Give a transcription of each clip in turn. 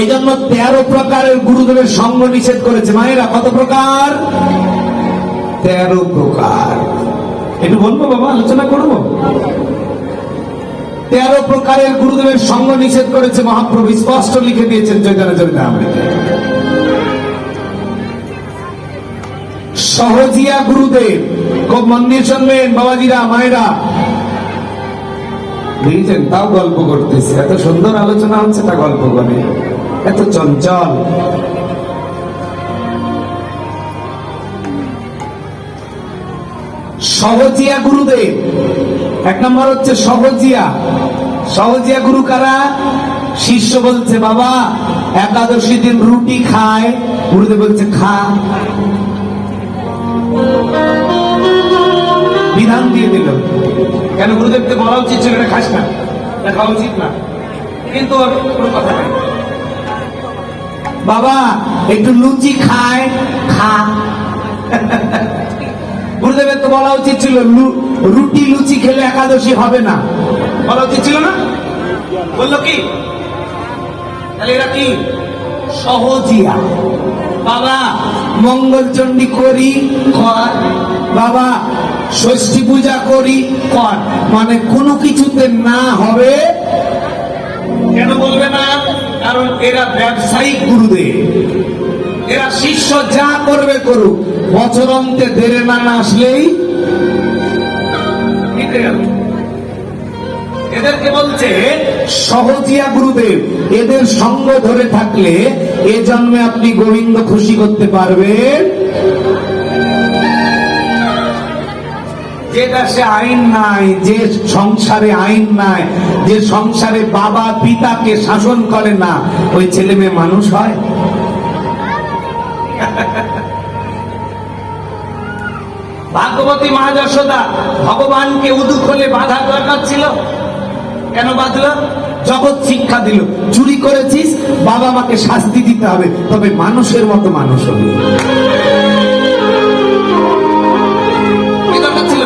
এই জন্য তেরো প্রকারের গুরুদেবের সঙ্গ নিষেধ করেছে। মায়েরা, কত প্রকার? তেরো প্রকার। একটু বলব বাবা, আলোচনা করব? তেরো প্রকারের গুরুদেবের সঙ্গ নিষেধ করেছে মহাপ্রভু। স্পষ্ট লিখে দিয়েছেন চৈতন্য চরিতামৃতে। সহজিয়া গুরুদেব, খুব মন দিয়ে শুনবেন, বাবাজিরা, মায়েরা। বুঝেছেন তাও গল্প করতেছে। এত সুন্দর আলোচনা হচ্ছে তা গল্প করে এত চঞ্চল। সহজিয়া গুরুদেব। এক নম্বর হচ্ছে সহজিয়া। সহজিয়া গুরু কারা? শিষ্য বলছে, বাবা, একাদশী দিন রুটি খায়। গুরুদেব বলছে, খা। বিধান দিয়ে দিল। কেন গুরুদেবকে বলা উচিত ছিল এটা খাস না। খাওয়া উচিত না। কিন্তু কোনো কথা নাই। বাবা, একটু লুচি খায়, খা। গুরুদেবের তো বলা উচিত ছিল রুটি লুচি খেলে একাদশী হবে না। বলা উচিত ছিল না? বলল কি? তাহলে এরা কি? সহজিয়া। বাবা, মঙ্গলচণ্ডী করি, কর। বাবা, ষষ্ঠী পূজা করি, কর। মানে কোনো কিছুতে না হবে। কেন বলবে না? কারণ এরা ব্যবসায়িক গুরুদেব। এরা শিষ্য যা করবে করুক, বছর অন্তে দেরে না না আসলেই এদেরকে বলছে, সহজিয়া গুরুদেব, এদের সঙ্গ ধরে থাকলে এ জন্মে আপনি গোবিন্দ খুশি করতে পারবেন। দেশে আইন নাই, যে সংসারে আইন নাই, যে সংসারে বাবা পিতাকে শাসন করে না, ওই ছেলে মেয়ে মানুষ হয়? ভাগবতী মা যশোদা ভগবানকে উদু খোলে বাধা দরকার ছিল। কেন বাঁধল? জগৎ শিক্ষা দিল, চুরি করেছিস, বাবা মাকে শাস্তি দিতে হবে, তবে মানুষের মতো মানুষ হবে।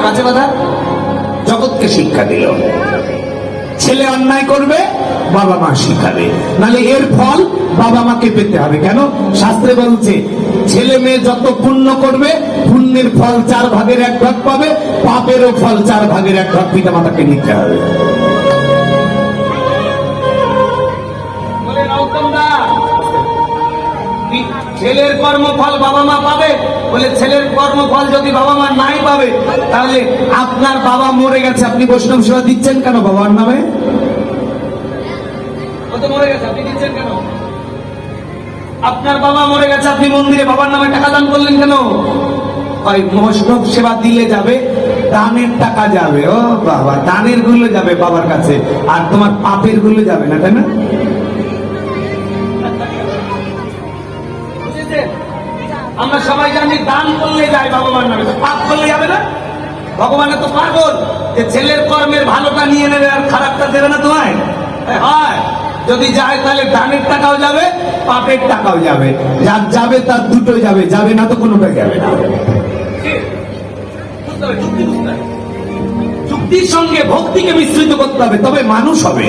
দরকার বাধা জগৎকে শিক্ষা দিল। ছেলে অন্যায় করবে, বাবা মা শিখাবে। নালে এর ফল বাবা মাকে পেতে হবে কেন? শাস্ত্রে বলছে, ছেলে মেয়ে যত পুণ্য করবে, পুণ্যের ফল চার ভাগের এক ভাগ পাবে, পাপেরও ফল চার ভাগের এক ভাগ পিতা মাতাকে নিতে হবে। ছেলের কর্মফল বাবা মা পাবে? বলে, ছেলের কর্মফল যদি বাবা মা নাই পাবে, তাহলে আপনার বাবা মরে গেছে। আপনি বৈষ্ণব সেবা দিচ্ছেন কেন বাবার নামে? মরে গেছে, আপনি দিচ্ছেন কেন? আপনার বাবা মরে গেছে, আপনি মন্দিরে বাবার নামে টাকা দান করলেন কেন? ওই বৈষ্ণব সেবা দিলে যাবে, দানের টাকা যাবে। ও বাবা, দানেরগুলো যাবে বাবার কাছে, আর তোমার পাপেরগুলো যাবে না, তাই না? জানি দান করলে যায় ভগবান নামে। পাপ করলে যাবে না? ভগবানের তো পাগল। যে ছেলের কর্মের ভালোটা নিয়ে নেবে আর খারাপটা দেবে না তোমায়? হয়। যদি যায় তাহলে দানের টাকাও যাবে পাপের টাকাও যাবে। যার যাবে তার দুটো যাবে। যাবে না তো কোনোটাই যাবে না। যুক্তির সঙ্গে ভক্তিকে মিশ্রিত করতে হবে তবে মানুষ হবে।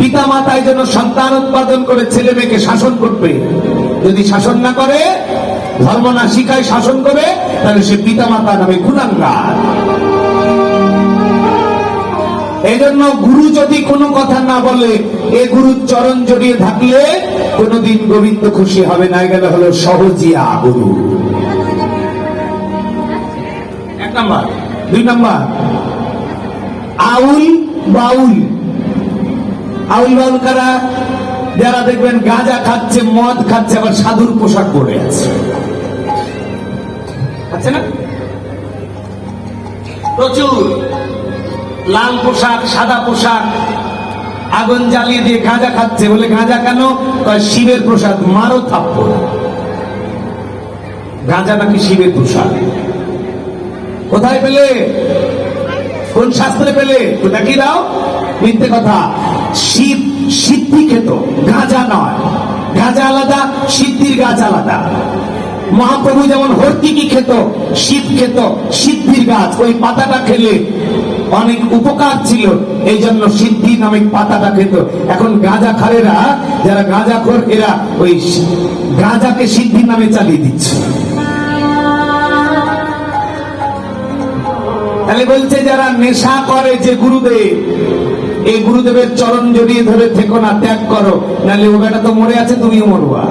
পিতা মাতায় যেন সন্তান উৎপাদন করে ছেলে মেয়েকে শাসন করবে। যদি শাসন না করে, ধর্ম না শিখায় শাসন করে, তাহলে সে পিতা মাতা নামে গুণাঙ্গার এই জন্য গুরু যদি কোনো কথা না বলে, এ গুরুর চরণ জড়িয়ে থাকলে কোনোদিন গোবিন্দ খুশি হবে না। গেলে হলো সহজিয়া গুরু। এক নম্বর। দুই নম্বর। আউল বাউল। আউল বাউল কারা, যারা দেখবেন গাঁজা খাচ্ছে, মদ খাচ্ছে, আবার সাধুর পোশাক পরে আছে। আছে না? প্রচুর। লাল পোশাক, সাদা পোশাক, আগুন জ্বালিয়ে দিয়ে গাঁজা খাচ্ছে। বলে গাঁজা কেন? শিবের প্রসাদ, মারো থাপ্পড়। গাঁজা নাকি শিবের প্রসাদ? কোথায় পেলে? কোন শাস্ত্রে পেলে? ওটা কি দাও? মিথ্যে কথা। শিব সিদ্ধি খেত। গাঁজা নয়। গাঁজা আলাদা, সিদ্ধির গাছ আলাদা। মহাপ্রভু যেমন হর্তিকি খেত, শীত খেত, সিদ্ধির গাছ, ওই পাতাটা খেলে অনেক উপকার ছিল এই জন্য সিদ্ধি নামে পাতাটা খেত। এখন গাঁজা খারেরা, যারা গাঁজা খোর, এরা ওই গাঁজাকে সিদ্ধি নামে চালিয়ে দিচ্ছে। তাহলে বলছে, যারা নেশা করে যে গুরুদেব, এই গুরুদেবের চরণ জড়িয়ে ধরে থেকো না, ত্যাগ করো। নাহলে ও বেটা তো মরে আছে, তুমিও মরবা।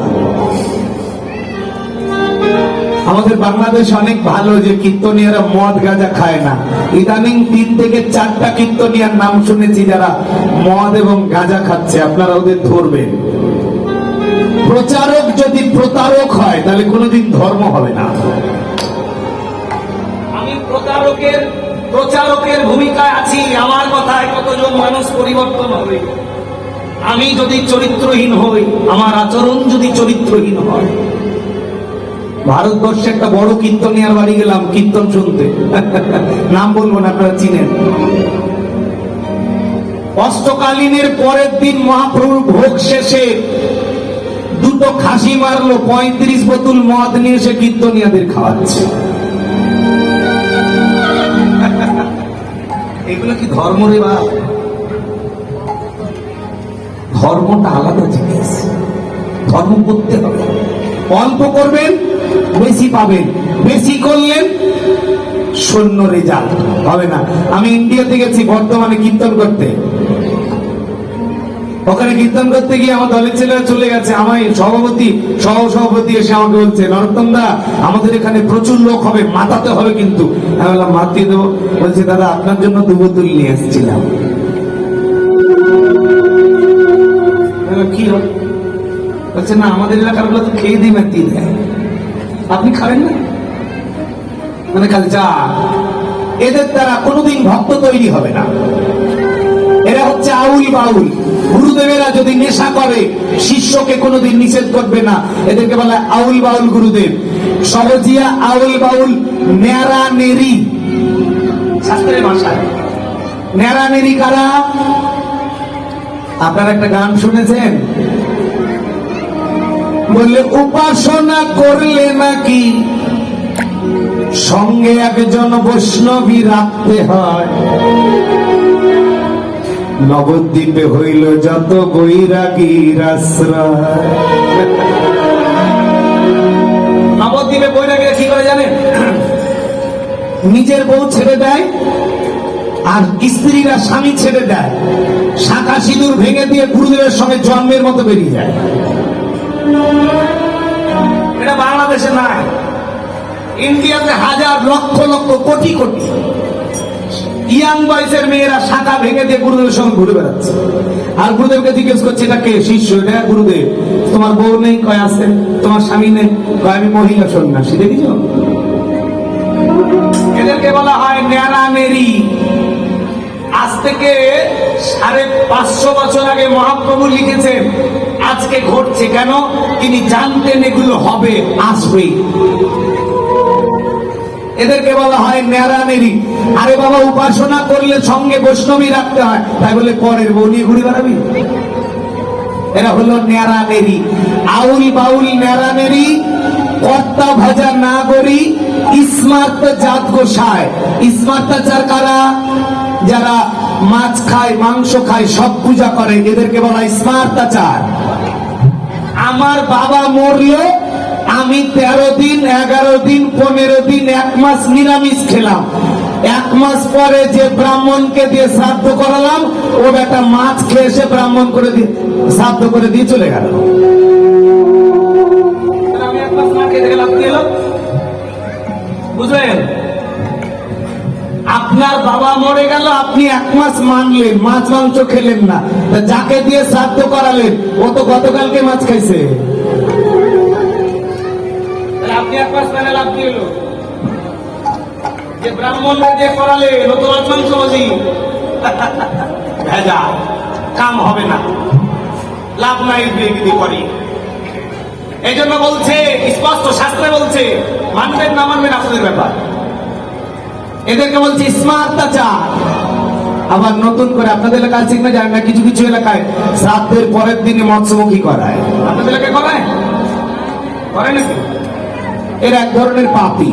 আমাদের বাংলাদেশ অনেক ভালো যে কীর্তনিয়ারা মদ গাঁজা খায় না। ইদানিং তিন থেকে চারটা কীর্তনিয়ার নাম শুনেছি যারা মদ এবং গাঁজা খাচ্ছে, আপনারা ওদের ধরবেন। প্রচারক যদি প্রতারক হয়, তাহলে কোনোদিন ধর্ম হবে না। আমি প্রতারকের প্রচারকের ভূমিকায় আছি, আমার কথায় কতজন মানুষ পরিবর্তন হবে? আমি যদি চরিত্রহীন হই, আমার আচরণ যদি চরিত্রহীন হয়। ভারতবর্ষে একটা বড় কীর্তনিয়ার বাড়ি গেলাম, কীর্তন শুনতে। নাম বলব না, আপনারা চিনেন। অষ্টকালীনের পরের দিন মহাপ্রভুর ভোগ শেষে দুটো খাসি মারলো, পঁয়ত্রিশ বোতল মদ নিয়ে এসে কীর্তনিয়াদের খাওয়াচ্ছে। এগুলো কি ধর্ম রে বা ধর্মটা আলাদা জিনিস। ধর্ম করতে হবে। অল্প করবেন, বেশি পাবেন। বেশি করলেন, শূন্য রেজাল্ট হবে না। আমি ইন্ডিয়াতে গেছি, বর্তমানে কীর্তন করতে। ওখানে কীর্তন করতে গিয়ে আমার দলের ছেলেরা চলে গেছে। আমার সভাপতি সহ সভাপতি এসে আমাকে বলছে, নরোত্তম দা, আমাদের এখানে প্রচুর লোক হবে, মাতাতে হবে কিন্তু। আমি বললাম মাতিয়ে দেবো। বলছে, দাদা, আপনার জন্য দু বোতল নিয়ে এসেছিলাম। কি হবে? বলছে, না, আমাদের এলাকারগুলো তো খেয়ে দিয়ে দেয় আপনি খাবেন না? মানে খালি যা। এদের দ্বারা কোনোদিন ভক্ত তৈরি হবে না। হচ্ছে আউল বাউল গুরুদেবেরা যদি নেশা করে শিষ্যকে কোনোদিন নিষেধ করবে না। এদেরকে বলা আউল বাউল গুরুদেব। সহজিয়া আউল বাউল নেরা নেরি শাস্ত্রের ভাষায়। নেরা নেরি কারা? আপনারা একটা গান শুনেছেন? বললে উপাসনা করলে নাকি সঙ্গে একজন বৈষ্ণবী রাখতে হয়? নবদ্বীপে হইল যত বৈরাগীর আশ্রয়। নবদ্বীপে বৈরাগীরা কি করে জানেন? নিজের বউ ছেড়ে দেয় আর স্ত্রীরা স্বামী ছেড়ে দেয়। শাখা সিঁদুর ভেঙে দিয়ে গুরুদেবের সঙ্গে জন্মের মতো বেরিয়ে যায়। এটা বাংলাদেশে নাই। ইন্ডিয়াতে হাজার লক্ষ লক্ষ কোটি কোটি। ইয়াং বয়সের মেয়েরা শাখা ভেঙে দিয়ে গুরুদেবের সঙ্গে ঘুরে বেড়াচ্ছে। আর গুরুদেবকে জিজ্ঞেস করছে, এটা কে? শিষ্য? এটা গুরুদেব? তোমার বউ নেই? কয় আছে? তোমার স্বামী নেই? কয়, আমি মহিলা সন্ন্যাসী, দেখিছ? এদেরকে বলা হয় ন্যাড়া নেরি আজ থেকে সাড়ে পাঁচশো বছর আগে মহাপ্রভু লিখেছেন, আজকে ঘটছে কেন? তিনি জানতেন এগুলো হবে, আসবেই। এদেরকে বলা হয় ন্যাড়ানেরি আরে বাবা, উপাসনা করলে সঙ্গে বৈষ্ণবী রাখতে হয়। তাই বলে পরের বউ নিয়ে ঘুরে বেড়াবি? এরা হলো ন্যাড়ানেরি আউল বাউল ন্যাড়ানেরি কর্তা ভাজা না করি স্মার্ট জাত গোসায় স্মার্টাচার কারা? যারা মাছ খায়, মাংস খায়, সব পূজা করে। এদেরকে বলা স্মার্টাচার আমার বাবা মরলো আমি তেরো দিন, এগারো দিন, পনেরো দিন, এক মাস নিরামিষ খেলাম। এক মাস পরে যে ব্রাহ্মণকে দিয়ে শ্রাদ্ধ করালাম, ও একটা মাছ খেয়ে এসে ব্রাহ্মণ করে দিয়ে শ্রাদ্ধ করে দিয়ে চলে গেল। আপনার বাবা মরে গেল, আপনি এক মাস মানলেন, মাছ মাংস খেলেন না। যাকে দিয়ে শ্রাদ্ধ করালেন, ও তো গতকালকে মাছ খাইছে। যে করালে মাছ ভেজা, কাম হবে না। লাভ নাই যদি করি এই জন্য বলছে, স্পষ্ট শাস্ত্রে বলছে, মানবেন না মানবেন আপনাদের ব্যাপার। এদেরকে বলছে আবার নতুন করে আপনাদের এলাকা আছে কিনা জানি না, কিছু কিছু এলাকায় শ্রাদ্ধের পরের দিনে মৎস্যমুখী করায়। আপনাদের এলাকায় করায়? করে নাকি? এরা এক ধরনের পাপি।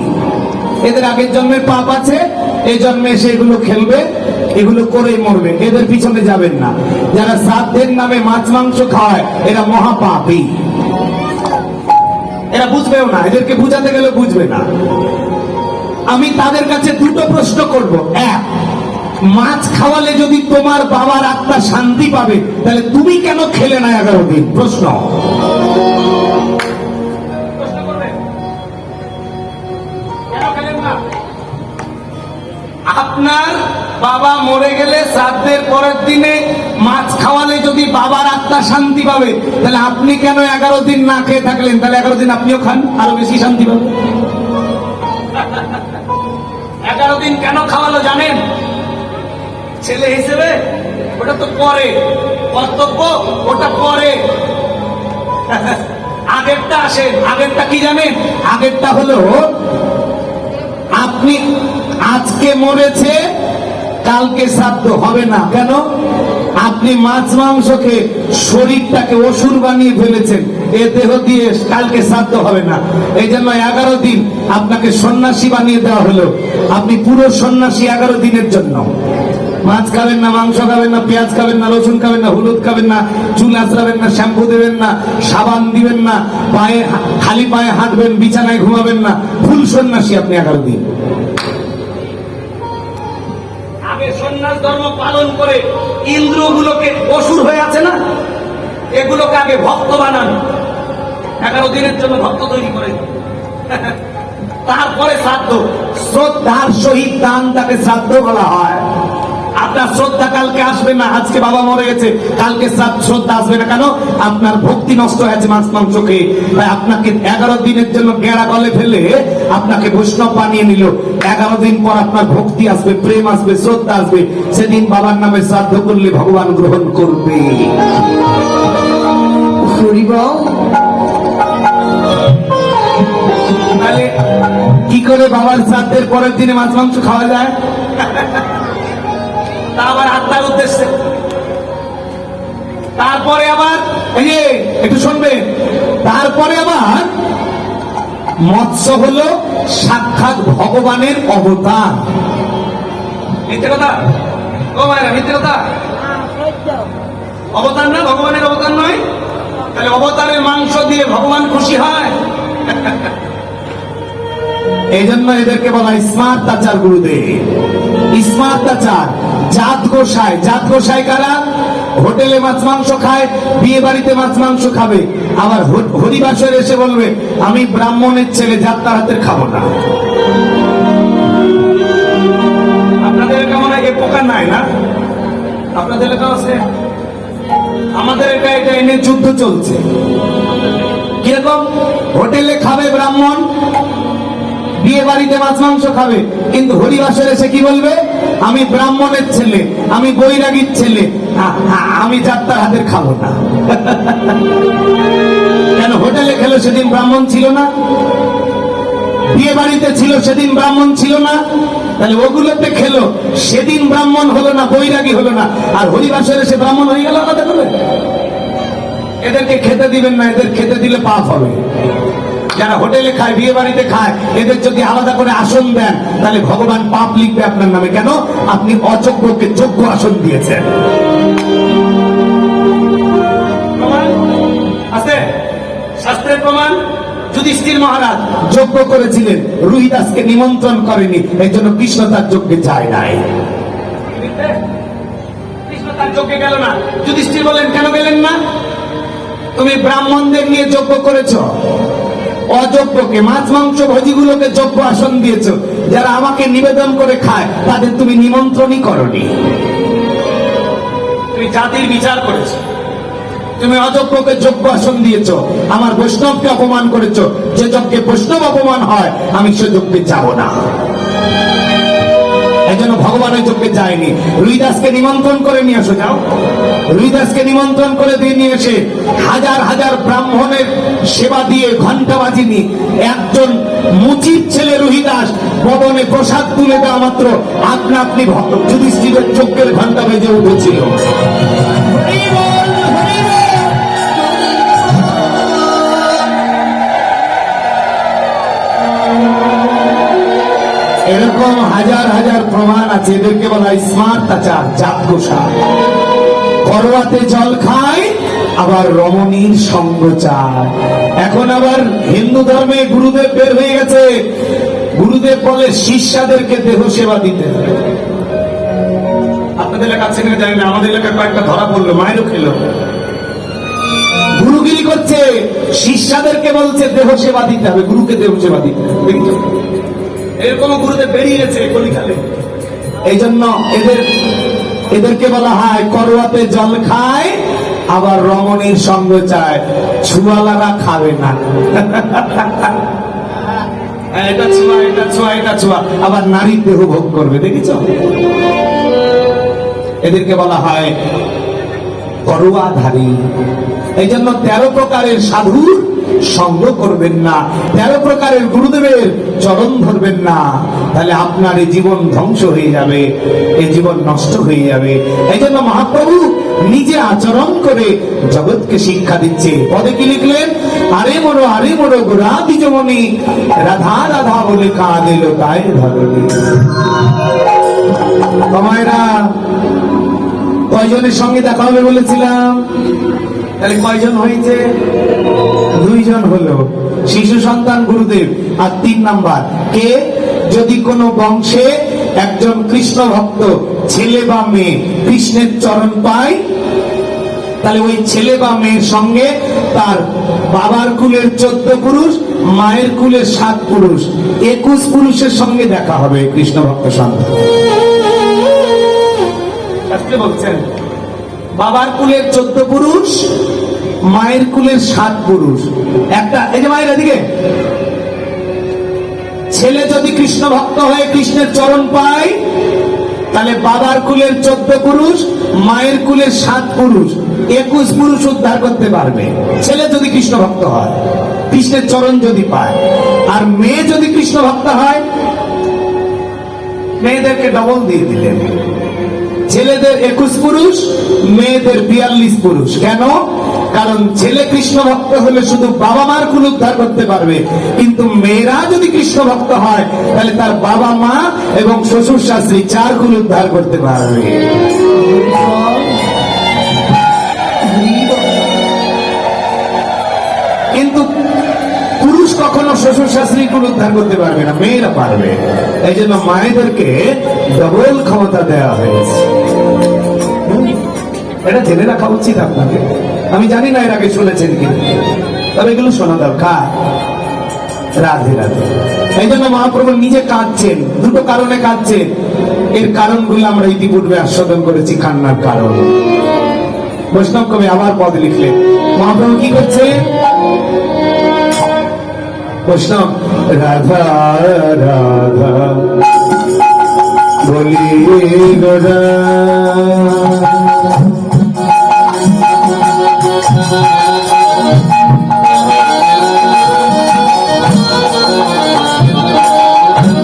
এদের আগের জন্মের পাপ আছে, এই জন্মে এসে এগুলো খেলবে, এগুলো করেই মরবে। এদের পিছনে যাবেন না। যারা শ্রাদ্ধের নামে মাছ, মাংস খাওয়ায় এরা মহাপাপী এরা বুঝবেও না, এদেরকে বুঝাতে গেলে বুঝবে না। আমি তাদের কাছে দুটো প্রশ্ন করব। এক, মাছ খাওয়ালে যদি তোমার বাবার আত্মা শান্তি পাবে, তাহলে তুমি কেন খেলে না এগারো দিন? প্রশ্ন। আপনার বাবা মরে গেলে শ্রাদ্ধের পরের দিনে মাছ খাওয়ালে যদি বাবার আত্মা শান্তি পাবে, তাহলে আপনি কেন এগারো দিন না খেয়ে থাকলেন? তাহলে এগারো দিন আপনিও খান, আরও বেশি শান্তি পাবেন। এগারো দিন কেন খাওয়ালো জানেন? ছেলে হিসেবে ওটা তো পরে, কর্তব্য, ওটা পরে। আগেরটা আসেন, আগেরটা কি জানেন? আগেরটা হলো আপনি আজকে মরেছে, কালকে শ্রাদ্ধ হবে না। কেন? আপনি মাছ মাংসকে শরীরটাকে অসুর বানিয়ে ফেলেছেন। এ দেহ দিয়ে কালকে শ্রাদ্ধ হবে না। এই জন্য এগারো দিন আপনাকে সন্ন্যাসী বানিয়ে দেওয়া হলো। আপনি পুরো সন্ন্যাসী এগারো দিনের জন্য। মাছ খাবেন না, মাংস খাবেন না, পেঁয়াজ খাবেন না, রসুন খাবেন না, হলুদ খাবেন না, চুল আঁচড়াবেন না, শ্যাম্পু দেবেন না, সাবান দিবেন না, পায়ে, খালি পায়ে হাঁটবেন, বিছানায় ঘুমাবেন না। ফুল সন্ন্যাসী আপনি এগারো দিন। সন্ন্যাস ধর্ম পালন করে ইন্দ্রগুলোকে অসুর হয়ে আছে না? এগুলোকে আগে ভক্ত বানান। এগারো দিনের জন্য ভক্ত তৈরি করে তারপরে শ্রাদ্ধ। শ্রদ্ধার সহিত দান তাকে শ্রাদ্ধ বলা হয়। আপনার শ্রদ্ধা কালকে আসবে না আজকে বাবা মরে গেছে কালকে শ্রাদ্ধ- আসবে না কেন? আপনার ভক্তি নষ্ট হয়েছে মাছ মাংসকে তাই আপনাকে এগারো দিনের জন্য গেড়া গলে ফেলে আপনাকে বৈষ্ণব বানিয়ে নিল। এগারো দিন পর আপনার ভক্তি আসবে প্রেম আসবে শ্রদ্ধা আসবে। সেদিন বাবার নামে শ্রাদ্ধ করলে ভগবান গ্রহণ করবে। কি করে বাবার শ্রাদ্ধের পরের দিনে মাছ মাংস খাওয়া যায়? তা আবার আত্মার উদ্দেশ্যে। তারপরে আবার, এই একটু শুনবেন। তারপরে আবার মৎস্য হলো সাক্ষাৎ ভগবানের অবতার। অবতার না, ভগবানের অবতার নয়? তাহলে অবতারের মাংস দিয়ে ভগবান খুশি হয়। এই জন্য এদেরকে বলা স্মার্ট আচার গুরুদেব। স্মার্ট আচার, জাত গোসাই। জাত গোসাই কারা? হোটেলে মাছ মাংস খায়, বিয়ে বাড়িতে মাছ মাংস খাবে। আবার হরিবাসর এসে বলবে, আমি ব্রাহ্মণের ছেলে যাত্রার হাতের খাব না। আপনাদের কেমন আগে পোকা নাই না? আপনাদের এলাকা আছে? আমাদের এটা এটা এনে যুদ্ধ চলছে। কীরকম? হোটেলে খাবে ব্রাহ্মণ বিয়ে বাড়িতে মাছ, মাংস খাবে। কিন্তু হরিবাসরে এসে কি বলবে? আমি ব্রাহ্মণের ছেলে, আমি বৈরাগীর ছেলে আমি যাত্রার হাতের খাব না। কেন হোটেলে খেলো সেদিন ব্রাহ্মণ ছিল না? বিয়ে বাড়িতে ছিল সেদিন ব্রাহ্মণ ছিল না? তাহলে ওগুলোতে খেলো, সেদিন ব্রাহ্মণ হলো না, বৈরাগী হলো না। আর হরিবাসরে সে ব্রাহ্মণ হয়ে গেল এদেরকে খেতে দিবেন না, এদের খেতে দিলে পাপ হবে। যারা হোটেলে খায় বিয়ে বাড়িতে খায় এদের যদি আলাদা করে আসন দেন তাহলে ভগবান পাপ লিখবে আপনার নামে। কেন? আপনি অযোগ্যকে যোগ্য আসন দিয়েছেন। শাস্ত্রের প্রমাণ? যুধিষ্ঠির মহারাজ। যজ্ঞ করেছিলেন রুহিদাসকে নিমন্ত্রণ করেনি এই জন্য কৃষ্ণ তার যজ্ঞে যায় নাই। কৃষ্ণ তার যজ্ঞে গেল না। যুধিষ্ঠির বলেন কেন গেলেন না? তুমি ব্রাহ্মণদের নিয়ে যজ্ঞ করেছ? অযোগ্যকে মাছ, মাংস, ভোজিগুলোকে যোগ্য আসন দিয়েছ। যারা আমাকে নিবেদন করে খায়, তাদের তুমি নিমন্ত্রণই করনি। তুমি জাতির বিচার করেছ। তুমি অযোগ্যকে যোগ্য আসন দিয়েছ। আমার বৈষ্ণবকে অপমান করেছ। যে যজ্ঞে বৈষ্ণব অপমান হয়, আমি সে যজ্ঞে যাব না। এই জন্য চোখে যায়নি। রুইদাসকে নিমন্ত্রণ করে নিয়ে আসো যাও। রুইদাসকে নিমন্ত্রণ করে দিয়ে নিয়ে এসে হাজার হাজার ব্রাহ্মণের সেবা দিয়ে ঘণ্টা বাজিনি। একজন মুচির ছেলে রুহিদাস পবনে প্রসাদ তুলে দেওয়া মাত্র আপনা আপনি যুধিষ্ঠিরের চোখের ঘণ্টা বেজে উঠেছিল। আছে। এদেরকে বলা হয় স্মার্ট আচার, জাত গোসা করোয়াতে জল খায় আবার রমণীর সঙ্গ চায় এখন আবার হিন্দু ধর্মে গুরুদেব বের হয়ে গেছে। গুরুদেব বলে শিষ্যাদেরকে দেহ সেবা দিতে আপনাদের এলাকা আছে কিনা জানি না, আমাদের এলাকায় কয়েকটা ধরা পড়ল, মায়েরও খেলো। গুরুগিরি করছে, শিষ্যাদেরকে বলছে দেহ সেবা দিতে হবে, গুরুকে দেহ সেবা দিতে হবে? এরকম গুরুদেব বেরিয়ে গেছে কলিকালে। এই জন্য এদের এদেরকে বলা হয় করোয়াতে জল খায় আবার রমণীর সঙ্গ চায়। ছুয়ালারা খাবে না। হ্যাঁ, এটা ছোঁয়া এটা ছোঁয়া এটা ছোঁয়া। আবার নারীর দেহ ভোগ করবে দেখেছ? এদেরকে বলা হয় করুয়াধারী এই জন্য তেরো প্রকারের সাধুর সঙ্গ করবেন না। তেরো প্রকারের গুরুদেবের চরণ ধরবেন না। তাহলে আপনার এই জীবন ধ্বংস হয়ে যাবে, এই জীবন নষ্ট হয়ে যাবে। এই জন্য মহাপ্রভু নিজে আচরণ করে জগৎকে শিক্ষা দিচ্ছে। পদে কি লিখলেন? আরে মোরো আরে মোরো গোরা দ্বিজমণি রাধা রাধা বলে কাঁদিল তাই ধরণী। কমায়রা কয়জনের সঙ্গে দেখা হবে বলেছিলাম? তাহলে কয়জন হয়েছে? দুইজন হলো শিশু সন্তান গুরুদেব আর তিন নাম্বার। কে? যদি কোনো বংশে একজন কৃষ্ণ ভক্ত, ছেলে বা মেয়ে কৃষ্ণের চরণ পায়, তাহলে ওই ছেলে বা মেয়ের সঙ্গে তার বাবার কুলের চোদ্দ পুরুষ, মায়ের কুলের সাত পুরুষ, একুশ পুরুষের সঙ্গে দেখা হবে কৃষ্ণ ভক্ত সন্তান শাস্ত্রে বলছেন, বাবার কুলের চোদ্দ পুরুষ, মায়ের কুলের সাত পুরুষ। একটা, এই যে মায়ের এদিকে। ছেলে যদি কৃষ্ণ ভক্ত হয়ে কৃষ্ণের চরণ পায়, তাহলে বাবার কুলের চোদ্দ পুরুষ, মায়ের কুলের সাত পুরুষ, একুশ পুরুষ উদ্ধার করতে পারবে। ছেলে যদি কৃষ্ণ ভক্ত হয়, কৃষ্ণের চরণ যদি পায়, আর মেয়ে যদি কৃষ্ণ ভক্ত হয়, মেয়েদেরকে ডবল দিয়ে দিলেন। ছেলেদের একুশ পুরুষ, মেয়েদের বিয়াল্লিশ পুরুষ। কেন? কারণ ছেলে কৃষ্ণ ভক্ত হলে শুধু বাবা মার কুল উদ্ধার করতে পারবে। কিন্তু মেয়েরা যদি কৃষ্ণ ভক্ত হয়, তাহলে তার বাবা মা এবং শ্বশুর শাস্ত্রী চার কুল উদ্ধার করতে পারবে। কিন্তু কখনো শ্বশুর শাস্ত্রীর কুল উদ্ধার করতে পারবে না, মেয়েরা পারবে। এই জন্য মায়েদেরকে ডবল ক্ষমতা দেওয়া হয়েছে। এটা জেনে রাখা উচিত আপনাকে। আমি জানি না এর আগে শুনেছেন কি। তবে এগুলো শোনা দরকার। রাধে রাধে। এই জন্য মহাপ্রভু নিজে কাঁদছেন, দুটো কারণে কাঁদছেন। এর কারণগুলো আমরা ইতিপূর্বে আস্বাদন করেছি, কান্নার কারণ। বৈষ্ণব কবি আবার পদ লিখলেন, মহাপ্রভু কি করছে? বৈষ্ণব রাধা রাধা বলি গোরা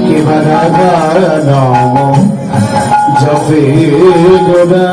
কেবা রাধা নাম জপে গোরা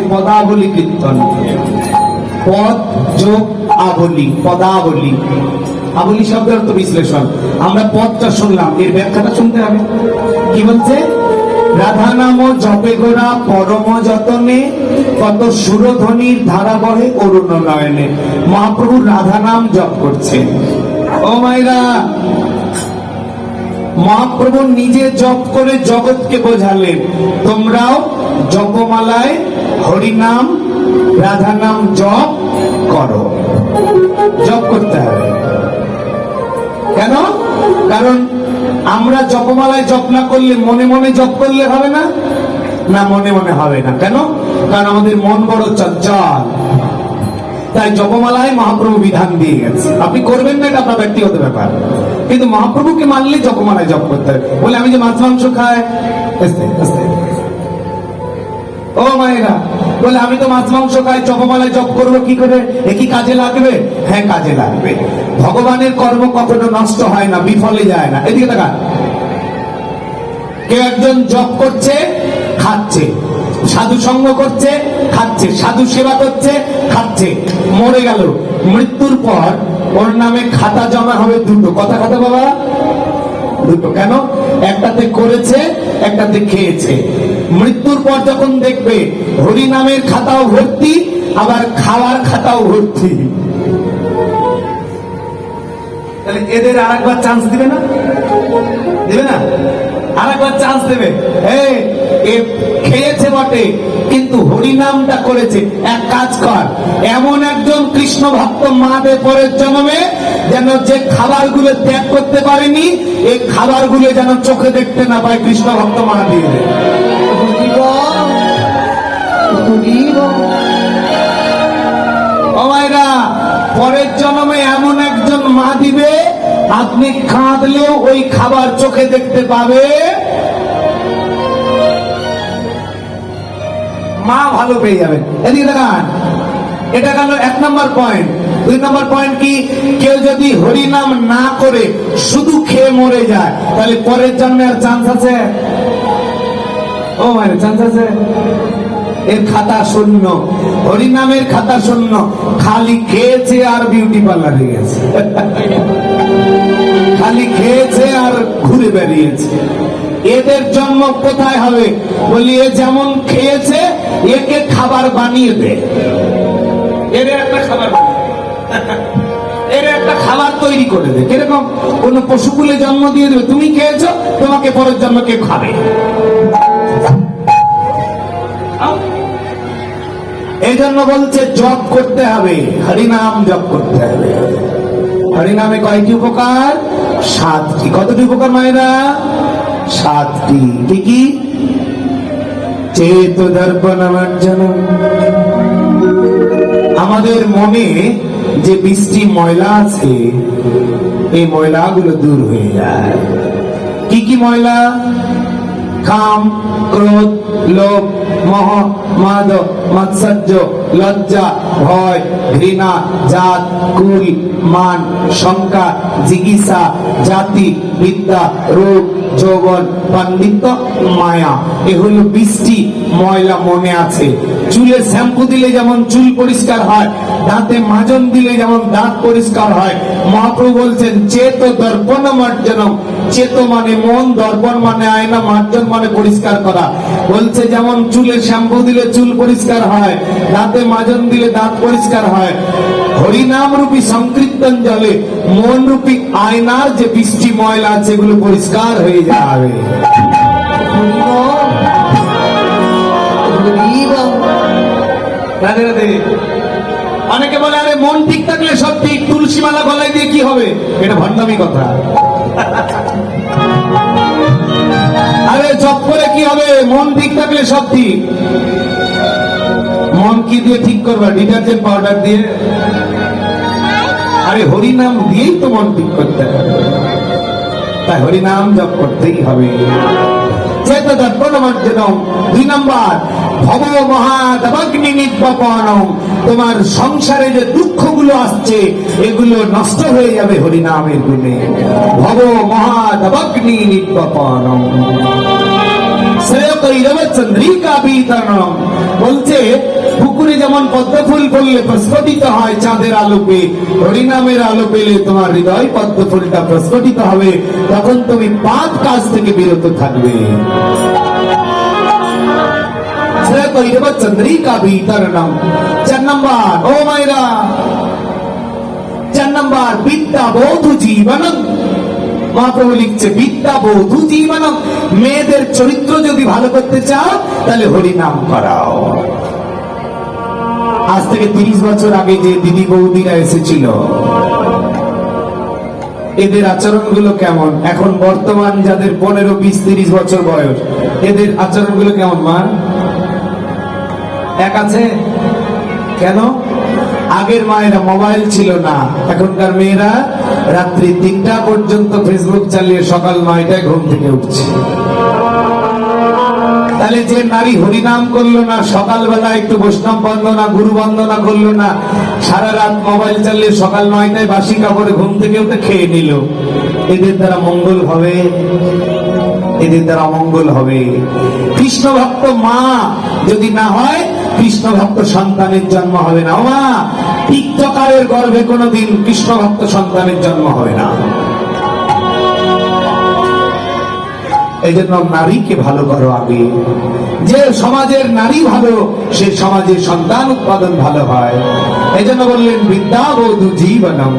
আছে পদাবলী কীর্তন। পদ, যোগ, আবলি, পদাবলী। আবলি শব্দের অর্থ বিশ্লেষণ। আমরা পদটা শুনলাম, এর ব্যাখ্যাটা শুনতে হবে। কি বলছে? রাধা নাম জপে গোড়া পরম যতনে, কত সুরধ্বনির ধারা বহে অরুণ নয়নে। মহাপ্রভু রাধা নাম জপ করছে। ও মাইরা মহাপ্রভু নিজে জপ করে জগৎকে বোঝালেন। তোমরাও জপমালায় হরিনাম রাধা নাম জপ করো। জপ করতে হবে। কেন? কারণ আমরা জপমালায় জপ না করলে মনে মনে জপ করলে হবে না? না, মনে মনে হবে না। কেন? কারণ আমাদের মন বড় চঞ্চল। তাই জপমালায় মহাপ্রভু বিধান দিয়ে গেছে। আপনি করবেন না, এটা আপনার ব্যক্তিগত ব্যাপার। কিন্তু মহাপ্রভুকে মানলে জপমালায় জপ করতে হবে। বলে, আমি যে মাছ, মাংস খাই। ও মায়েরা, বলে আমি তো মাছ, মাংস খাই জপমালায় জপ করব, কি করে? এ কি কাজে লাগবে? হ্যাঁ কাজে লাগবে। ভগবানের কর্ম কখনো নষ্ট হয় না, বিফলে যায় না। এদিকে দেখা কেউ একজন জপ করছে, খাচ্ছে। সাধু সঙ্গ করছে, খাচ্ছে। সাধু সেবা করছে, খাচ্ছে। মরে গেল। মৃত্যুর পর ওর নামে খাতা জমা হবে দুটো। কথা খাতা বাবা? দুটো। কেন? একটাতে করেছে, একটাতে খেয়েছে। মৃত্যুর পর যখন দেখবে হরি নামের খাতাও ভর্তি, আবার খাওয়ার খাতাও ভর্তি। তাহলে এদের আর একবার চান্স দিবে না? দিবে না? আর একবার চান্স দেবে। এ খেয়েছে বটে, কিন্তু হরিনামটা করেছে। এক কাজ কর, এমন একজন কৃষ্ণ ভক্ত মা দে পরের জন্মে যেন যে খাবারগুলো ত্যাগ করতে পারেনি, এই খাবারগুলো যেন চোখে দেখতে না পায় কৃষ্ণ ভক্ত মা দিয়ে। দে। ও পরের জন্মে এমন একজন মা দিবে, আপনি কাঁদলেও ওই খাবার চোখে দেখতে পাবে। মা ভালো পেয়ে যাবে। এদিকে দেখান এটা গেল এক নম্বর পয়েন্ট দুই নম্বর পয়েন্ট কি? কেউ যদি হরিনাম না করে শুধু খেয়ে মরে যায়, তাহলে পরের জন্মে আর চান্স আছে? ও মায়ের চান্স আছে? এর খাতা শূন্য। হরিনামের খাতা শূন্য। খালি খেয়েছে আর বিউটি পার্লারে গেছে। খালি খেয়েছে আর ঘুরে বেরিয়েছে এদের জন্ম কোথায় হবে? বলি, এ যেমন খেয়েছে, একে খাবার বানিয়ে দে। এর একটা খাবার বানিয়ে দে। এর একটা খাবার তৈরি করে দে। কীরকম? কোন পশুকুলে জন্ম দিয়ে দেবে। তুমি খেয়েছো, তোমাকে পরের জন্ম কে খাবে? এই জন্য বলছে, জপ করতে হবে, হরিনাম জপ করতে হবে। হরিনামে কয়টি উপকার? সাতটি। কতটি উপকার মায়েরা? সাতটি। কি কি? চেত দর্পণ আমাদের মনে যে বৃষ্টি ময়লা আছে, এই ময়লাগুলো দূর হয়ে যায়। কি কি ময়লা? কাম ক্রোধ, লোভ, মোহ, মাদ, মাৎসর্য, লজ্জা, ভয়, ঘৃণা, জাত, কুল, মান, শঙ্কা, জিজ্ঞাসা, জাতি, বিদ্যা রোগ যৌবন, পাণ্ডিত্য, মায়া। এ হলো বৃষ্টি, ময়লা মনে আছে। চুলে শ্যাম্পু দিলে যেমন চুল পরিষ্কার হয়, দাঁতে মাজন দিলে যেমন দাঁত পরিষ্কার হয়। মহাপ্রভু বলছেন, চেত দর্পণ মার্জনম চেত মানে মন দর্পণ মানে আয়না মার্জন মানে পরিষ্কার করা। বলছে যেমন চুলে শ্যাম্পু দিলে চুল পরিষ্কার হয়, দাঁতে মাজন দিলে দাঁত পরিষ্কার হয়। হরিনাম রূপী সংকীর্তন জলে মন রূপী আয়নার যে বৃষ্টি ময়লা আছে এগুলো পরিষ্কার হয়ে যাবে। অনেকে বলে, আরে মন ঠিক থাকলে সব ঠিক তুলসী মালা গলায় দিয়ে কি হবে? এটা ভণ্ডামি কথা। আরে জপ করে কি হবে? মন ঠিক থাকলে সব ঠিক। মন কি দিয়ে ঠিক করবা? ডিটারজেন্ট পাউডার দিয়ে? আরে হরিনাম দিয়েই তো মন ঠিক করতে হবে। তাই হরিনাম জপ করতেই হবে। তোমার সংসারে যে দুঃখগুলো আসছে, এগুলো নষ্ট হয়ে যাবে হরিনামের গুণে। ভব মহাদবাগ্নি নির্বাপনম চন্দ্রিকা বিতরণ বলছে, পুকুরে যেমন পদ্ম ফুল পড়লে প্রস্ফুটিত হয় চাঁদের আলোকে, হরিনামের আলো পেলে তোমার হৃদয় পদ্ম ফুলটা প্রস্ফুটিত হবে, তখন তুমি পাপ কাজ থেকে বিরত থাকবে। চন্দ্রিকা বিতরণম চার নম্বর, ও মাইরা চার নম্বর বিদ্যা বৌধু জীবনম। মহাপ্রভু লিখছে, বিদ্যা বৌধু জীবনম মেয়েদের চরিত্র যদি ভালো করতে চাও, তাহলে হরিনাম করাও। আজ থেকে তিরিশ বছর আগে যে দিদি বৌদিরা এসেছিল, এদের আচরণগুলো কেমন? এখন বর্তমান যাদের পনেরো, বিশ, তিরিশ বছর বয়স, এদের আচরণগুলো কেমন, মা? এক আছে? কেন? আগের মায়েরা মোবাইল ছিল না। এখনকার মেয়েরা রাত্রি তিনটা পর্যন্ত ফেসবুক চালিয়ে সকাল নয়টায় ঘুম থেকে উঠছে। তাহলে যে নারী হরিনাম করল না সকালবেলা একটু বৈষ্ণব বন্দনা, গুরু বন্দনা করল না, সারা রাত মোবাইল চালিয়ে সকাল নয়টায় বাসি কাপড়ে ঘুম থেকে উঠে খেয়ে নিল। এদের দ্বারা মঙ্গল হবে, এদের দ্বারা অমঙ্গল হবে। কৃষ্ণ ভক্ত মা যদি না হয় কৃষ্ণ ভক্ত সন্তানের জন্ম হবে না। ও মা টিকটকারের গর্ভে কোনোদিন কৃষ্ণ ভক্ত সন্তানের জন্ম হবে না। এই জন্য নারীকে ভালো করো আগে। যে সমাজের নারী ভালো, সে সমাজের সন্তান উৎপাদন ভালো হয়। এই জন্য বললেন বিদ্যা বধু জীবনম।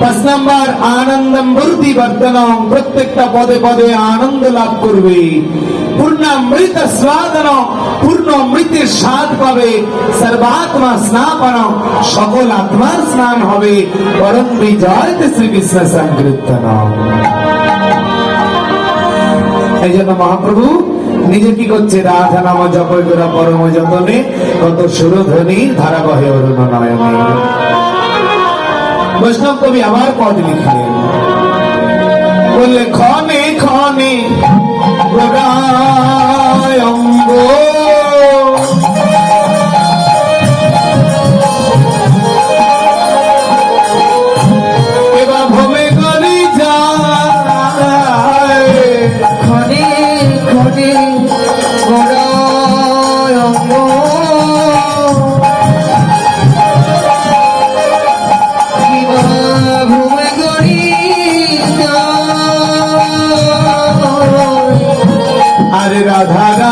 পাঁচ নাম্বার, আনন্দম বর্তি বর্ধনম, প্রত্যেকটা পদে পদে আনন্দ লাভ করবে। পূর্ণামৃত স্বাদন পূর্ণ অমৃতের স্বাদ পাবে। সর্বাত্মা স্নাপন সকল আত্মার স্নান হবে। পরম বিজয় শ্রীকৃষ্ণ সংকীর্তনম। এই জন্য মহাপ্রভু, নিজে কি করছে? রাধা নাম জপ গোরা পরম যতনে কত সুরধ্বনি ধারা বহে অরুণ নয়নে। বৈষ্ণব কবি আবার পদ লিখলেন বললে ক্ষণে ক্ষণে অঙ্গ আরে রাধা